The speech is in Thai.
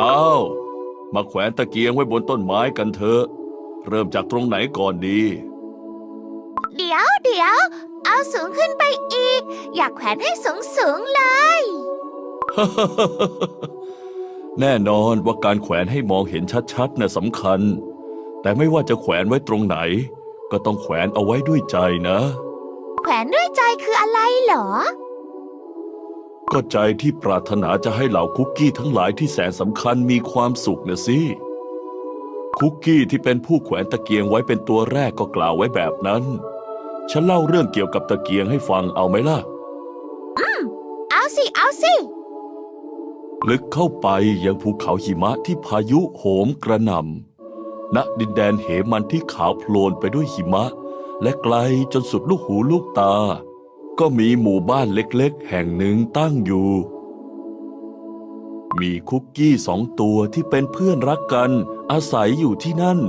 อ้าว มาแขวนตะเกียงไว้บนต้นไม้กันเถอะ เริ่มจากตรงไหนก่อนดี เดี๋ยวเดี๋ยว เอาสูงขึ้นไปอีก อยากแขวนให้สูงสูงๆเลย แน่นอนว่าการแขวนให้มองเห็นชัดๆน่ะสำคัญ แต่ไม่ว่าจะแขวนไว้ตรงไหน ก็ต้องแขวนเอาไว้ด้วยใจนะ แขวนด้วยใจคืออะไรเหรอ ก็ใจที่ปรารถนาจะให้เหล่าคุกกี้ทั้งหลายที่แสนสำคัญมีความสุขนะสิ คุกกี้ที่เป็นผู้แขวนตะเกียงไว้เป็นตัวแรกก็กล่าวไว้แบบนั้น ฉันเล่าเรื่องเกี่ยวกับตะเกียงให้ฟังเอาไหมล่ะเอาสิ เอาสิ ลึกเข้าไปยังภูเขาหิมะที่พายุโหมกระหน่ำณดินแดนเหมันที่ขาวโพลนไปด้วยหิมะ และไกลจนสุดลูกหูลูกตา ก็มีหมู่บ้านเล็กๆ แห่งหนึ่งตั้งอยู่ มีคุกกี้สองตัวที่เป็นเพื่อนรักกันอาศัยอยู่ที่นั่น